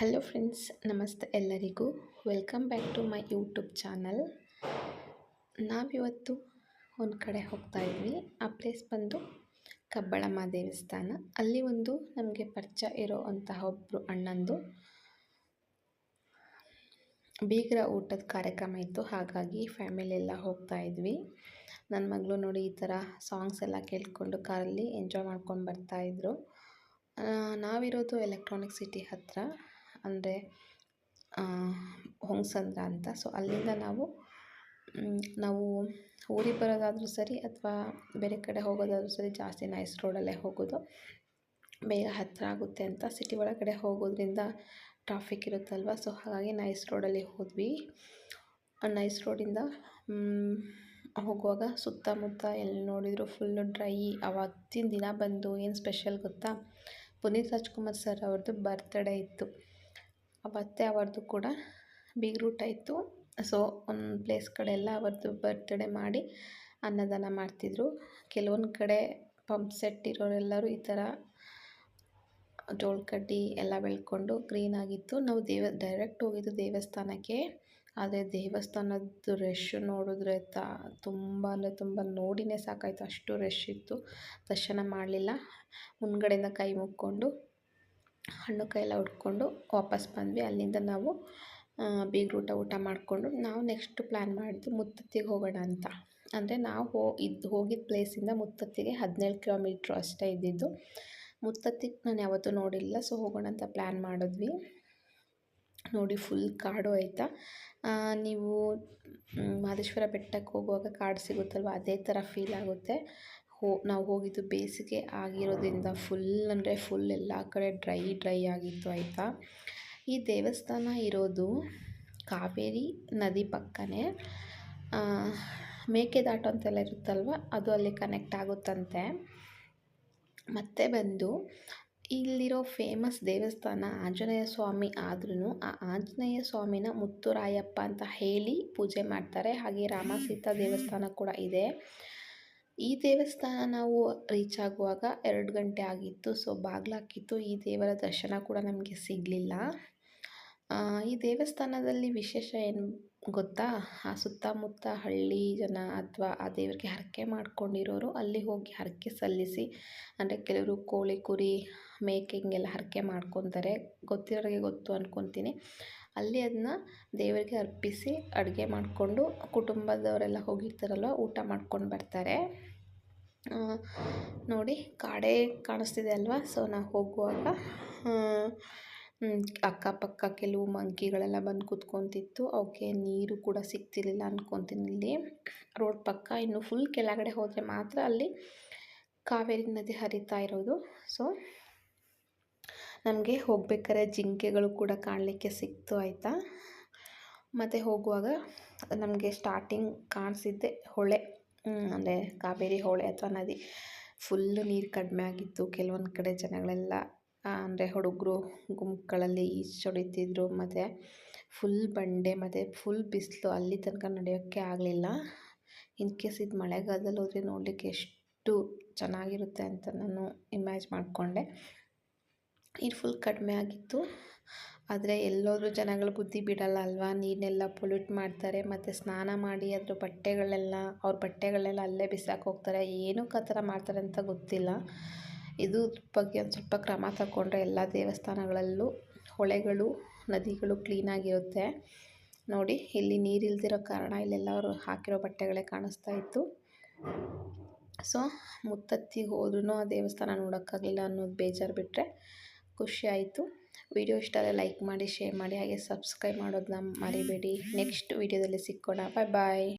Hello friends ನಮಸ್ತೆ ಎಲ್ಲರಿಗೂ. Welcome back to my YouTube channel ನಾವಿವತ್ತು ಒಂದು ಕಡೆ ಹೋಗ್ತಾ ಇದ್ವಿ. ಆ ಪ್ಲೇಸ್ ಬಂದು ಕಬ್ಬಳಮ್ಮ ದೇವಸ್ಥಾನ. ಅಲ್ಲಿ ಒಂದು ನಮಗೆ ಪರಿಚಯ ಇರೋ ಅಂತಹ ಒಬ್ಬರು ಅಣ್ಣಂದು ಬೀಗರ ಊಟದ ಕಾರ್ಯಕ್ರಮ ಇತ್ತು. ಹಾಗಾಗಿ ಫ್ಯಾಮಿಲಿ ಎಲ್ಲ ಹೋಗ್ತಾ ಇದ್ವಿ. ನನ್ನ ಮಗಳು ನೋಡಿ ಈ ಥರ ಸಾಂಗ್ಸ್ ಎಲ್ಲ ಕೇಳಿಕೊಂಡು ಕಾರಲ್ಲಿ ಎಂಜಾಯ್ ಮಾಡ್ಕೊಂಡು ಬರ್ತಾಯಿದ್ರು ನಾವಿರೋದು ಎಲೆಕ್ಟ್ರಾನಿಕ್ ಸಿಟಿ ಹತ್ತಿರ ಅಂದರೆ ಹೊಂಗಸಂದ್ರ ಅಂತ. ಸೊ ಅಲ್ಲಿಂದ ನಾವು ನಾವು ಊರಿಗೆ ಬರೋದಾದರೂ ಸರಿ ಅಥವಾ ಬೇರೆ ಕಡೆ ಹೋಗೋದಾದರೂ ಸರಿ ಜಾಸ್ತಿ ನೈಸ್ ರೋಡಲ್ಲೇ ಹೋಗೋದು. ಬೇಗ ಹತ್ತಿರ ಆಗುತ್ತೆ ಅಂತ ಸಿಟಿ ಒಳಗಡೆ ಹೋಗೋದ್ರಿಂದ ಟ್ರಾಫಿಕ್ ಇರುತ್ತಲ್ವ? ಸೊ ಹಾಗಾಗಿ ನೈಸ್ ರೋಡಲ್ಲಿ ಹೋದ್ವಿ. ನೈಸ್ ರೋಡಿಂದ ಹೋಗುವಾಗ ಸುತ್ತಮುತ್ತ ಎಲ್ಲಿ ನೋಡಿದರೂ ಫುಲ್ಲು ಡ್ರೈ ಅವತ್ತಿನ ದಿನ ಬಂದು ಏನು ಸ್ಪೆಷಲ್ ಗೊತ್ತಾ? ಪುನೀತ್ ರಾಜ್ಕುಮಾರ್ ಸರ್ ಅವ್ರದ್ದು ಬರ್ತ್ಡೇ ಇತ್ತು. ಅವತ್ತೇ ಅವರದ್ದು ಕೂಡ ಬಿಗ್ ರೂಟ್ ಆಯಿತು. ಸೊ ಒಂದು ಪ್ಲೇಸ್ ಕಡೆ ಎಲ್ಲ ಅವರದ್ದು ಬರ್ತ್ಡೇ ಮಾಡಿ ಅನ್ನದಾನ ಮಾಡ್ತಿದ್ರು. ಕೆಲವೊಂದು ಕಡೆ ಪಂಪ್ ಸೆಟ್ ಇರೋರೆಲ್ಲರೂ ಈ ಥರ ಕಡ್ಡಿ ಎಲ್ಲ ಬೆಳ್ಕೊಂಡು ಗ್ರೀನ್ ಆಗಿತ್ತು. ನಾವು ದೇವ ಡೈರೆಕ್ಟ್ ಹೋಗಿದ್ದು ದೇವಸ್ಥಾನಕ್ಕೆ. ಆದರೆ ದೇವಸ್ಥಾನದ್ದು ರಶ್ ನೋಡಿದ್ರೆ ತಾ, ತುಂಬ ಅಂದರೆ ತುಂಬ ನೋಡಿನೇ ಸಾಕಾಯಿತು. ಅಷ್ಟು ರಶ್ ಇತ್ತು. ದರ್ಶನ ಮಾಡಲಿಲ್ಲ. ಮುಂದ್ಗಡೆಯಿಂದ ಕೈ ಮುಕ್ಕೊಂಡು ಹಣ್ಣು ಕೈಯೆಲ್ಲ ಉಟ್ಕೊಂಡು ವಾಪಸ್ ಬಂದ್ವಿ. ಅಲ್ಲಿಂದ ನಾವು ಬೀಗ್ರೂಟ ಊಟ ಮಾಡಿಕೊಂಡು ನಾವು ನೆಕ್ಸ್ಟ್ ಪ್ಲ್ಯಾನ್ ಮಾಡಿದ್ದು ಮುತ್ತತ್ತಿಗೆ ಹೋಗೋಣ ಅಂತ. ಅಂದರೆ ನಾವು ಹೋ, ಇದು ಹೋಗಿದ್ದ ಪ್ಲೇಸಿಂದ ಮುತ್ತತ್ತಿಗೆ ಹದಿನೇಳು ಕಿಲೋಮೀಟ್ರ್ ಅಷ್ಟೇ ಇದ್ದಿದ್ದು. ಮುತ್ತತ್ತಿಗೆ ನಾನು ಯಾವತ್ತೂ ನೋಡಿಲ್ಲ ಸೊ ಹೋಗೋಣ ಅಂತ ಪ್ಲ್ಯಾನ್ ಮಾಡಿದ್ವಿ. ನೋಡಿ ಫುಲ್ ಕಾಡು ಆಯಿತಾ. ನೀವು ಮಾದೇಶ್ವರ ಬೆಟ್ಟಕ್ಕೆ ಹೋಗುವಾಗ ಕಾಡು ಸಿಗುತ್ತಲ್ವ, ಅದೇ ಥರ ಫೀಲ್ ಆಗುತ್ತೆ. ಹೋ, ನಾವು ಹೋಗಿದ್ದು ಬೇಸಿಗೆ ಆಗಿರೋದ್ರಿಂದ ಫುಲ್ ಅಂದರೆ ಫುಲ್ ಎಲ್ಲ ಕಡೆ ಡ್ರೈ ಡ್ರೈ ಆಗಿತ್ತು ಆಯಿತಾ? ಈ ದೇವಸ್ಥಾನ ಇರೋದು ಕಾವೇರಿ ನದಿ ಪಕ್ಕನೇ. ಮೇಕೆದಾಟು ಅಂತೆಲ್ಲ ಇರುತ್ತಲ್ವ? ಅದು ಅಲ್ಲಿ ಕನೆಕ್ಟ್ ಆಗುತ್ತಂತೆ. ಮತ್ತೆ ಬಂದು ಇಲ್ಲಿರೋ ಫೇಮಸ್ ದೇವಸ್ಥಾನ ಆಂಜನೇಯ ಸ್ವಾಮಿ ಆದ್ರೂ ಆ ಆಂಜನೇಯ ಸ್ವಾಮಿನ ಮುತ್ತುರಾಯಪ್ಪ ಅಂತ ಹೇಳಿ ಪೂಜೆ ಮಾಡ್ತಾರೆ. ಹಾಗೆ ರಾಮ ಸೀತಾ ದೇವಸ್ಥಾನ ಕೂಡ ಇದೆ. ಈ ದೇವಸ್ಥಾನ ನಾವು ರೀಚ್ ಆಗುವಾಗ ಎರಡು ಗಂಟೆ ಆಗಿತ್ತು ಸೊ ಬಾಗಿಲಾಕಿತ್ತು ಈ ದೇವರ ದರ್ಶನ ಕೂಡ ನಮಗೆ ಸಿಗಲಿಲ್ಲ. ಈ ದೇವಸ್ಥಾನದಲ್ಲಿ ವಿಶೇಷ ಏನು ಗೊತ್ತಾ? ಆ ಸುತ್ತಮುತ್ತ ಹಳ್ಳಿ ಜನ ಅಥವಾ ಆ ದೇವರಿಗೆ ಹರಕೆ ಮಾಡ್ಕೊಂಡಿರೋರು ಅಲ್ಲಿ ಹೋಗಿ ಹರಕೆ ಸಲ್ಲಿಸಿ, ಅಂದರೆ ಕೆಲವರು ಕೋಳಿ ಕುರಿ ಮೇಕೆ ಹಿಂಗೆಲ್ಲ ಹರಕೆ ಮಾಡ್ಕೊತಾರೆ. ಗೊತ್ತಿರೋರಿಗೆ ಗೊತ್ತು ಅಂದ್ಕೊತೀನಿ ಅಲ್ಲಿ ಅದನ್ನ ದೇವರಿಗೆ ಅರ್ಪಿಸಿ ಅಡುಗೆ ಮಾಡಿಕೊಂಡು ಕುಟುಂಬದವರೆಲ್ಲ ಹೋಗಿರ್ತಾರಲ್ವ, ಊಟ ಮಾಡ್ಕೊಂಡು ಬರ್ತಾರೆ. ನೋಡಿ ಕಾಡೇ ಕಾಣಿಸ್ತಿದೆ ಅಲ್ವಾ? ಸೊ ನಾವು ಹೋಗುವಾಗ ಅಕ್ಕಪಕ್ಕ ಕೆಲವು ಮಂಕಿಗಳೆಲ್ಲ ಬಂದು ಕೂತ್ಕೊತಿತ್ತು. ಅವಕ್ಕೆ ನೀರು ಕೂಡ ಸಿಗ್ತಿರ್ಲಿಲ್ಲ ಅನ್ಕೊತೀನಿ ಇಲ್ಲಿ. ರೋಡ್ ಪಕ್ಕ ಇನ್ನು ಫುಲ್ ಕೆಳಗಡೆ ಹೋದರೆ ಮಾತ್ರ ಅಲ್ಲಿ ಕಾವೇರಿ ನದಿ ಹರಿತಾ ಇರೋದು. ಸೊ ನಮಗೆ ಹೋಗ್ಬೇಕಾದ್ರೆ ಜಿಂಕೆಗಳು ಕೂಡ ಕಾಣಲಿಕ್ಕೆ ಸಿಕ್ತು ಆಯಿತಾ? ಮತ್ತು ಹೋಗುವಾಗ ನಮಗೆ ಸ್ಟಾರ್ಟಿಂಗ್ ಕಾಣಿಸಿದ್ದೆ ಹೊಳೆ ಅಂದರೆ ಕಾವೇರಿ ಹೊಳೆ ಅಥವಾ ನದಿ. ಫುಲ್ಲು ನೀರು ಕಡಿಮೆ ಆಗಿತ್ತು. ಕೆಲವೊಂದು ಕಡೆ ಜನಗಳೆಲ್ಲ ಅಂದರೆ ಹುಡುಗರು ಗುಂಪುಗಳಲ್ಲಿ ಹೊಡಿತಿದ್ರು. ಮತ್ತು ಫುಲ್ ಬಂಡೆ, ಮತ್ತು ಫುಲ್ ಬಿಸಿಲು ಅಲ್ಲಿ ತನಕ ನಡೆಯೋಕ್ಕೆ ಆಗಲಿಲ್ಲ. ಇನ್ ಕೇಸ್ ಇದು ಮಳೆಗಾಲದಲ್ಲಿ ಹೋದರೆ ನೋಡಲಿಕ್ಕೆ ಎಷ್ಟು ಚೆನ್ನಾಗಿರುತ್ತೆ ಅಂತ ನಾನು ಇಮ್ಯಾಜ್ ಮಾಡಿಕೊಂಡೆ. ನೀರು ಫುಲ್ ಕಡಿಮೆ ಆಗಿತ್ತು. ಆದರೆ ಎಲ್ಲೋದ್ರೂ ಜನಗಳು ಬುದ್ಧಿ ಬಿಡಲ್ಲ ಅಲ್ವಾ ನೀರನ್ನೆಲ್ಲ ಪೊಲ್ಯೂಟ್ ಮಾಡ್ತಾರೆ, ಮತ್ತು ಸ್ನಾನ ಮಾಡಿ ಅದ್ರ ಬಟ್ಟೆಗಳೆಲ್ಲ, ಅವ್ರ ಬಟ್ಟೆಗಳೆಲ್ಲ ಅಲ್ಲೇ ಬಿಸಾಕಿ ಹೋಗ್ತಾರೆ. ಏನಕ್ಕೆ ಆ ಥರ ಮಾಡ್ತಾರೆ ಅಂತ ಗೊತ್ತಿಲ್ಲ. ಇದು ಬಗ್ಗೆ ಒಂದು ಸ್ವಲ್ಪ ಕ್ರಮ ತಗೊಂಡ್ರೆ ಎಲ್ಲ ದೇವಸ್ಥಾನಗಳಲ್ಲೂ ಹೊಳೆಗಳು, ನದಿಗಳು ಕ್ಲೀನಾಗಿರುತ್ತೆ ನೋಡಿ, ಇಲ್ಲಿ ನೀರಿಲ್ದಿರೋ ಕಾರಣ ಇಲ್ಲೆಲ್ಲ ಅವರು ಹಾಕಿರೋ ಬಟ್ಟೆಗಳೇ ಕಾಣಿಸ್ತಾ ಇತ್ತು. ಸೊ ಮುತ್ತತ್ತಿಗೆ ಹೋದ್ರೂ ಆ ದೇವಸ್ಥಾನ ನೋಡೋಕ್ಕಾಗಲಿಲ್ಲ ಅನ್ನೋದು ಬೇಜಾರು ಬಿಟ್ಟರೆ ಖುಷಿ ಆಯಿತು. ವಿಡಿಯೋ ಇಷ್ಟ ಆದರೆ ಲೈಕ್ ಮಾಡಿ, ಶೇರ್ ಮಾಡಿ, ಹಾಗೆ ಸಬ್ಸ್ಕ್ರೈಬ್ ಮಾಡೋದನ್ನ ಮರಿಬೇಡಿ. ನೆಕ್ಸ್ಟ್ ವಿಡಿಯೋದಲ್ಲಿ ಸಿಕ್ಕೋಣ. ಬಾಯ್ ಬಾಯ್.